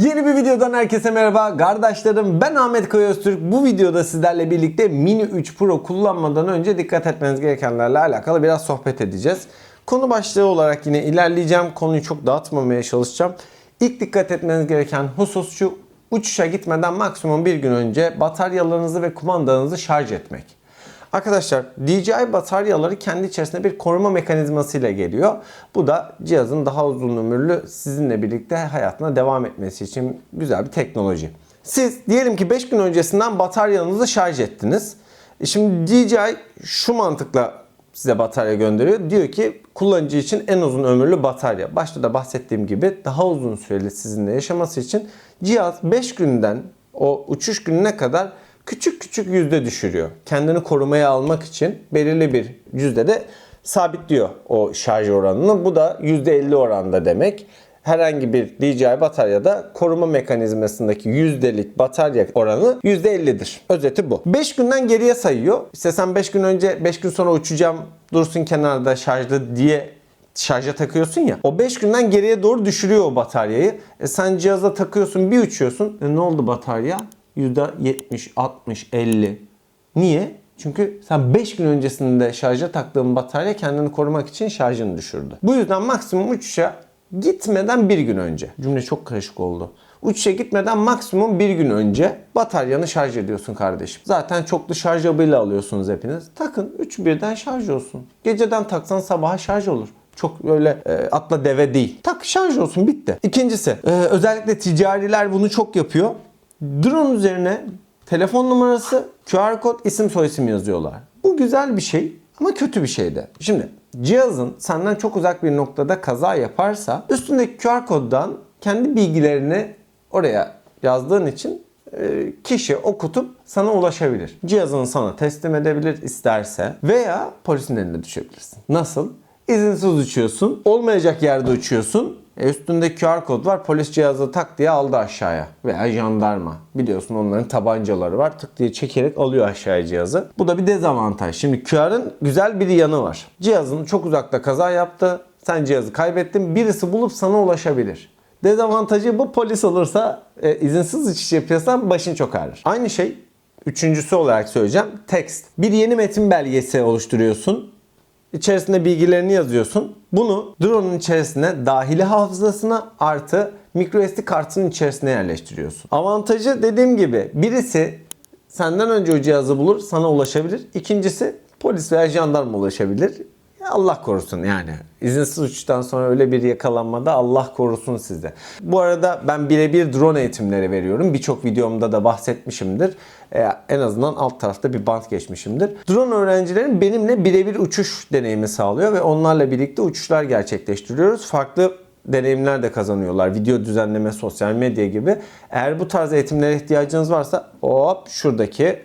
Yeni bir videodan herkese merhaba kardeşlerim ben Ahmet Kaya Öztürk bu videoda sizlerle birlikte Mini 3 Pro kullanmadan önce dikkat etmeniz gerekenlerle alakalı biraz sohbet edeceğiz. Konu başlığı olarak yine ilerleyeceğim konuyu çok dağıtmamaya çalışacağım. İlk dikkat etmeniz gereken husus şu uçuşa gitmeden maksimum bir gün önce bataryalarınızı ve kumandanızı şarj etmek. Arkadaşlar DJI bataryaları kendi içerisinde bir koruma mekanizmasıyla geliyor. Bu da cihazın daha uzun ömürlü sizinle birlikte hayatına devam etmesi için güzel bir teknoloji. Siz diyelim ki 5 gün öncesinden bataryanızı şarj ettiniz. E Şimdi DJI şu mantıkla size batarya gönderiyor. Diyor ki kullanıcı için en uzun ömürlü batarya. Başta da bahsettiğim gibi daha uzun süreli sizinle yaşaması için cihaz 5 günden o uçuş gününe kadar küçük küçük yüzde düşürüyor. Kendini korumaya almak için belirli bir yüzdede sabitliyor o şarj oranını. Bu da %50 oranda demek. Herhangi bir DJI bataryada koruma mekanizmasındaki yüzdelik batarya oranı %50'dir. Özeti bu. 5 günden geriye sayıyor. İşte sen 5 gün önce 5 gün sonra uçacağım dursun kenarda şarjlı diye şarja takıyorsun ya. O 5 günden geriye doğru düşürüyor o bataryayı. E sen cihaza takıyorsun bir uçuyorsun. E ne oldu batarya? %70, 60, 50. Niye? Çünkü sen 5 gün öncesinde şarja taktığın batarya kendini korumak için şarjını düşürdü. Bu yüzden maksimum uçuşa gitmeden bir gün önce. Cümle çok karışık oldu. Uçuşa gitmeden maksimum bir gün önce bataryanı şarj ediyorsun kardeşim. Zaten çoklu şarj hub'ıyla alıyorsunuz hepiniz. Takın 3 birden şarj olsun. Geceden taksan sabaha şarj olur. Çok öyle e, atla deve değil. Tak şarj olsun bitti. İkincisi e, özellikle ticariler bunu çok yapıyor. Drone üzerine telefon numarası, QR kod, isim soyisim yazıyorlar. Bu güzel bir şey ama kötü bir şey de. Şimdi cihazın senden çok uzak bir noktada kaza yaparsa üstündeki QR koddan kendi bilgilerini oraya yazdığın için e, kişi okutup sana ulaşabilir. Cihazını sana teslim edebilir isterse veya polisin eline düşebilirsin. Nasıl? İzinsiz uçuyorsun. Olmayacak yerde uçuyorsun. E üstünde QR kod var. Polis cihazı tak diye aldı aşağıya. Veya jandarma. Biliyorsun onların tabancaları var. Tık diye çekerek alıyor aşağıya cihazı. Bu da bir dezavantaj. Şimdi QR'ın güzel bir yanı var. Cihazın çok uzakta kaza yaptı. Sen cihazı kaybettin. Birisi bulup sana ulaşabilir. Dezavantajı bu polis olursa e, izinsiz uçuş yapıyorsan başın çok ağrır. Aynı şey üçüncüsü olarak söyleyeceğim. Text. Bir yeni metin belgesi oluşturuyorsun. İçerisinde bilgilerini yazıyorsun. Bunu drone'un içerisine dahili hafızasına artı microSD kartının içerisine yerleştiriyorsun. Avantajı dediğim gibi birisi senden önce o cihazı bulur sana ulaşabilir. İkincisi polis veya jandarma ulaşabilir. Allah korusun yani. İzinsiz uçuştan sonra öyle bir yakalanmada Allah korusun size. Bu arada ben birebir drone eğitimleri veriyorum. Birçok videomda da bahsetmişimdir. Ee, en azından alt tarafta bir bant geçmişimdir. Drone öğrencilerin benimle birebir uçuş deneyimi sağlıyor ve onlarla birlikte uçuşlar gerçekleştiriyoruz. Farklı deneyimler de kazanıyorlar. Video düzenleme, sosyal medya gibi. Eğer bu tarz eğitimlere ihtiyacınız varsa hop şuradaki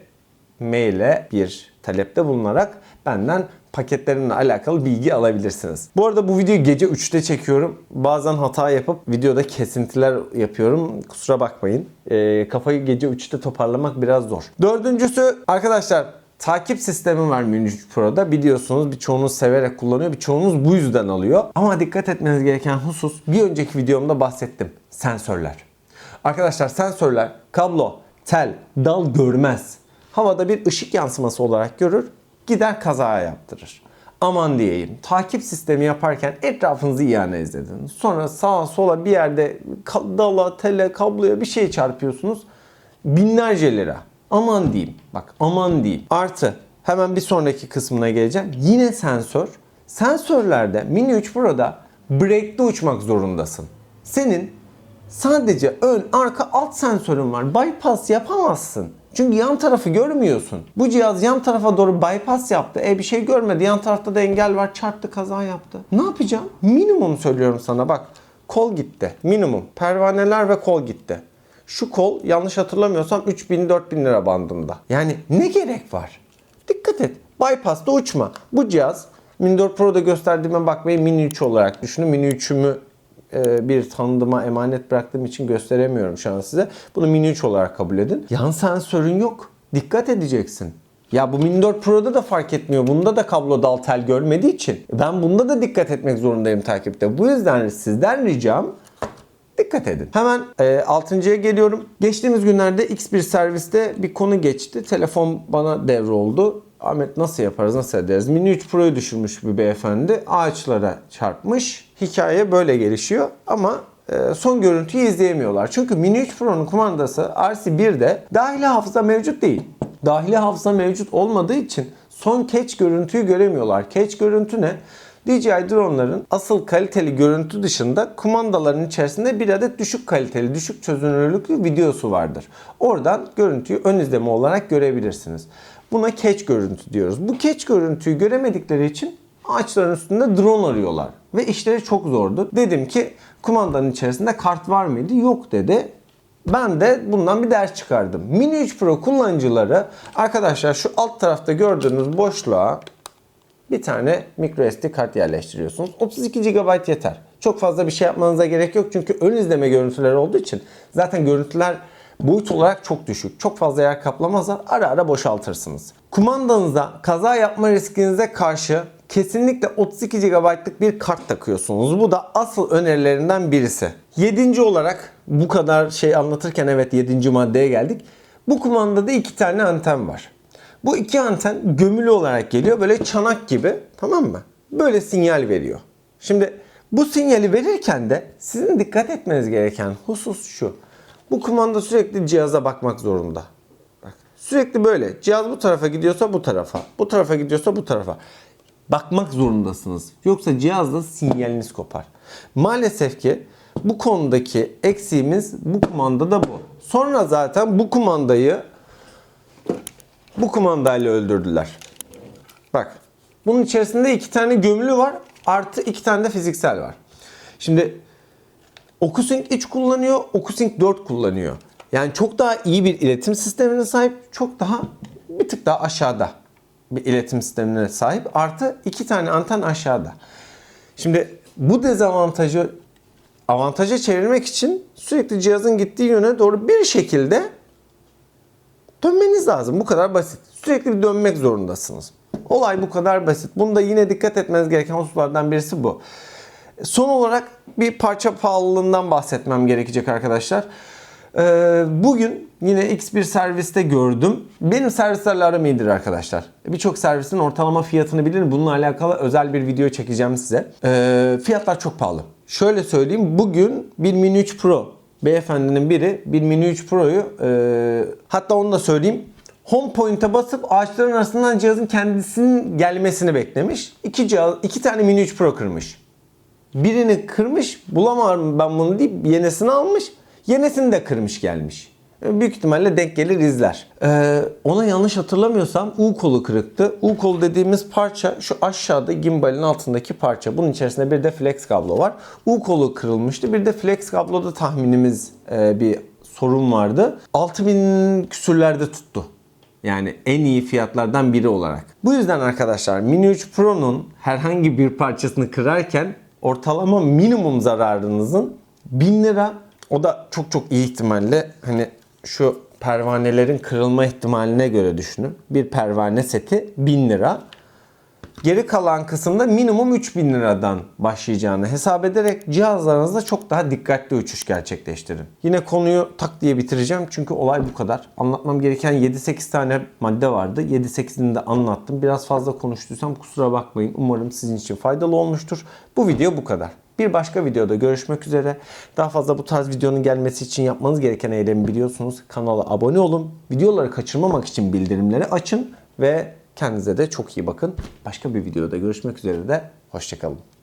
maile bir talepte bulunarak benden paketlerimle alakalı bilgi alabilirsiniz. Bu arada bu videoyu gece 3'te çekiyorum. Bazen hata yapıp videoda kesintiler yapıyorum. Kusura bakmayın. Ee, kafayı gece 3'te toparlamak biraz zor. Dördüncüsü arkadaşlar takip sistemi var Mini 3 Pro'da. Biliyorsunuz birçoğunuz severek kullanıyor. Birçoğunuz bu yüzden alıyor. Ama dikkat etmeniz gereken husus bir önceki videomda bahsettim. Sensörler. Arkadaşlar sensörler kablo, tel, dal görmez. Havada bir ışık yansıması olarak görür gider kaza yaptırır. Aman diyeyim. Takip sistemi yaparken etrafınızı iyi analiz edin. Sonra sağa sola bir yerde dala, tele, kabloya bir şey çarpıyorsunuz. Binlerce lira. Aman diyeyim. Bak aman diyeyim. Artı hemen bir sonraki kısmına geleceğim. Yine sensör. Sensörlerde Mini 3 Pro'da break'te uçmak zorundasın. Senin sadece ön, arka, alt sensörün var. Bypass yapamazsın. Çünkü yan tarafı görmüyorsun. Bu cihaz yan tarafa doğru bypass yaptı. E bir şey görmedi. Yan tarafta da engel var. Çarptı, kaza yaptı. Ne yapacağım? Minimum söylüyorum sana bak. Kol gitti. Minimum. Pervaneler ve kol gitti. Şu kol yanlış hatırlamıyorsam 3000-4000 lira bandında. Yani ne gerek var? Dikkat et. Bypass'ta uçma. Bu cihaz Mini 4 Pro'da gösterdiğime bakmayın Mini 3 olarak düşünün. Mini 3'ümü e, bir tanıdıma emanet bıraktığım için gösteremiyorum şu an size. Bunu Mini 3 olarak kabul edin. Yan sensörün yok. Dikkat edeceksin. Ya bu Mini 4 Pro'da da fark etmiyor. Bunda da kablo dal tel görmediği için ben bunda da dikkat etmek zorundayım takipte. Bu yüzden sizden ricam Dikkat edin. Hemen e, 6.ya geliyorum. Geçtiğimiz günlerde X1 serviste bir konu geçti. Telefon bana devroldu. Ahmet nasıl yaparız, nasıl ederiz? Mini 3 Pro'yu düşürmüş bir beyefendi. Ağaçlara çarpmış. Hikaye böyle gelişiyor ama e, son görüntüyü izleyemiyorlar. Çünkü Mini 3 Pro'nun kumandası RC1'de dahili hafıza mevcut değil. Dahili hafıza mevcut olmadığı için son catch görüntüyü göremiyorlar. Catch görüntü ne? DJI drone'ların asıl kaliteli görüntü dışında kumandaların içerisinde bir adet düşük kaliteli, düşük çözünürlüklü videosu vardır. Oradan görüntüyü ön izleme olarak görebilirsiniz. Buna catch görüntü diyoruz. Bu catch görüntüyü göremedikleri için ağaçların üstünde drone arıyorlar. Ve işleri çok zordu. Dedim ki kumandanın içerisinde kart var mıydı? Yok dedi. Ben de bundan bir ders çıkardım. Mini 3 Pro kullanıcıları arkadaşlar şu alt tarafta gördüğünüz boşluğa bir tane microSD kart yerleştiriyorsunuz. 32 GB yeter. Çok fazla bir şey yapmanıza gerek yok çünkü ön izleme görüntüleri olduğu için zaten görüntüler boyut olarak çok düşük. Çok fazla yer kaplamazlar. Ara ara boşaltırsınız. Kumandanıza kaza yapma riskinize karşı kesinlikle 32 GB'lık bir kart takıyorsunuz. Bu da asıl önerilerinden birisi. Yedinci olarak bu kadar şey anlatırken evet 7. maddeye geldik. Bu kumandada iki tane anten var. Bu iki anten gömülü olarak geliyor. Böyle çanak gibi tamam mı? Böyle sinyal veriyor. Şimdi bu sinyali verirken de sizin dikkat etmeniz gereken husus şu. Bu kumanda sürekli cihaza bakmak zorunda. Bak, sürekli böyle. Cihaz bu tarafa gidiyorsa bu tarafa. Bu tarafa gidiyorsa bu tarafa. Bakmak zorundasınız. Yoksa cihazda sinyaliniz kopar. Maalesef ki bu konudaki eksiğimiz bu kumandada bu. Sonra zaten bu kumandayı bu kumandayla öldürdüler. Bak. Bunun içerisinde iki tane gömülü var. Artı iki tane de fiziksel var. Şimdi OcuSync 3 kullanıyor, OcuSync 4 kullanıyor. Yani çok daha iyi bir iletim sistemine sahip, çok daha bir tık daha aşağıda bir iletim sistemine sahip. Artı iki tane anten aşağıda. Şimdi bu dezavantajı avantaja çevirmek için sürekli cihazın gittiği yöne doğru bir şekilde dönmeniz lazım. Bu kadar basit. Sürekli bir dönmek zorundasınız. Olay bu kadar basit. Bunda yine dikkat etmeniz gereken hususlardan birisi bu. Son olarak bir parça pahalılığından bahsetmem gerekecek arkadaşlar. Ee, bugün yine X1 serviste gördüm. Benim servislerle aram iyidir arkadaşlar. Birçok servisin ortalama fiyatını bilirim. Bununla alakalı özel bir video çekeceğim size. Ee, fiyatlar çok pahalı. Şöyle söyleyeyim. Bugün bir Mini 3 Pro beyefendinin biri bir Mini 3 Pro'yu e, hatta onu da söyleyeyim. Home point'e basıp ağaçların arasından cihazın kendisinin gelmesini beklemiş. İki, cihaz, iki tane Mini 3 Pro kırmış. Birini kırmış, bulamam ben bunu deyip yenisini almış. Yenisini de kırmış gelmiş. Büyük ihtimalle denk gelir izler. Ee, ona yanlış hatırlamıyorsam U kolu kırıktı. U kolu dediğimiz parça şu aşağıda gimbalin altındaki parça. Bunun içerisinde bir de flex kablo var. U kolu kırılmıştı. Bir de flex kabloda tahminimiz e, bir sorun vardı. 6000 küsürlerde tuttu. Yani en iyi fiyatlardan biri olarak. Bu yüzden arkadaşlar Mini 3 Pro'nun herhangi bir parçasını kırarken ortalama minimum zararınızın 1000 lira o da çok çok iyi ihtimalle hani şu pervanelerin kırılma ihtimaline göre düşünün. Bir pervane seti 1000 lira. Geri kalan kısımda minimum 3000 liradan başlayacağını hesap ederek cihazlarınızda çok daha dikkatli uçuş gerçekleştirin. Yine konuyu tak diye bitireceğim çünkü olay bu kadar. Anlatmam gereken 7-8 tane madde vardı. 7-8'ini de anlattım. Biraz fazla konuştuysam kusura bakmayın. Umarım sizin için faydalı olmuştur. Bu video bu kadar. Bir başka videoda görüşmek üzere. Daha fazla bu tarz videonun gelmesi için yapmanız gereken eylemi biliyorsunuz. Kanala abone olun. Videoları kaçırmamak için bildirimleri açın ve kendinize de çok iyi bakın. Başka bir videoda görüşmek üzere de hoşçakalın.